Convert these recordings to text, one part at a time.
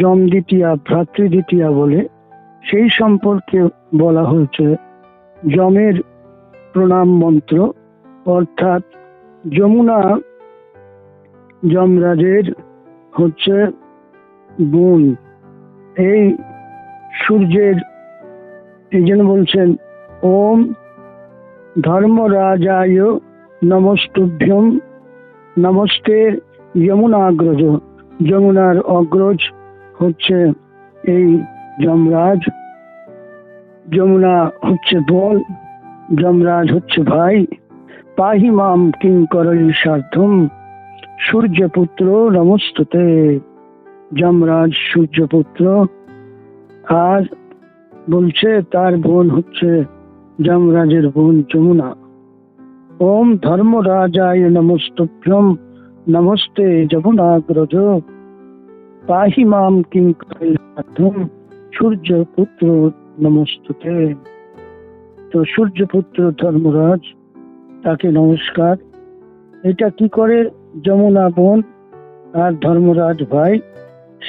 যম দ্বিতীয়া, ভ্রাতৃ দ্বিতীয়া বলে সেই সম্পর্কে বলা হয়েছে। যমের প্রণাম মন্ত্র অর্থাৎ যমুনা যমরাজের হচ্ছে বোন। এই সূর্যের এই জন্য বলছেন, ওম ধর্মরাজায় নমস্তুভ্যম নমস্তে যমুনাগ্রজ। যমুনার অগ্রজ হচ্ছে এই যমরাজ, যমুনা হচ্ছে বোন যমরাজ হচ্ছে ভাই, পাহি মাম কিং করলি সার্থম সূর্যপুত্র নমস্তুতে, যমরাজ সূর্যপুত্র। আর বলছে তার বোন হচ্ছে যমরাজের বোন যমুনা। ওম ধর্ম ধর্মরাজায় নমস্তুভ্যম, নমস্তে যমুনাগ্রজ। পাহি মাম কিং তো ধর্মরাজ, তাকে নমস্কার। এটা কি করে যমুনা বোন আর ধর্মরাজ ভাই?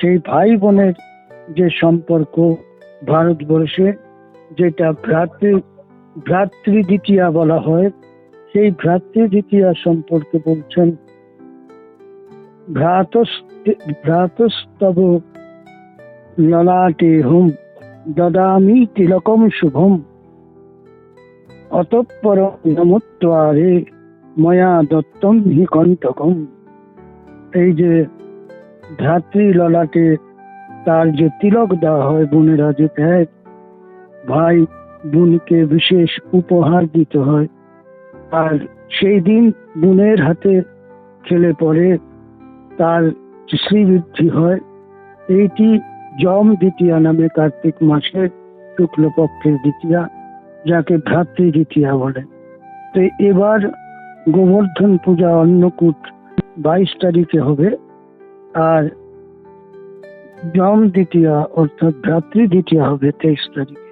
সেই ভাই বোনের যে সম্পর্ক ভারতবর্ষে, যেটা ভ্রাতৃ ভ্রাতৃ দ্বিতীয়া বলা হয়, সেই ভ্রাতৃ দ্বিতীয়া সম্পর্কে বলছেন ভ্রাতস্তব ললাটে হুম, দদামি তিলকম শুভম। অতঃপর নমত্বারে ময়া দত্তম হি কণ্টকম। এই যে ভ্রাতৃ ললাটে তার যে তিলক দেওয়া হয় বোনেরা যে দেয় ভাই বোনকে বিশেষ উপহার দিতে হয়। আর সেই দিন বোনের হাতে খেলে পরে তার শ্রীবৃদ্ধি হয়। এইটি যম দ্বিতীয়া নামে কার্তিক মাসের শুক্লপক্ষের দ্বিতীয়া, যাকে ভ্রাতৃ দ্বিতীয়া বলে। তো এবার গোবর্ধন পূজা অন্নকূট বাইশ তারিখে হবে। আর যম দ্বিতীয়া অর্থাৎ ভ্রাতৃ দ্বিতীয়া হবে তেইশ তারিখ।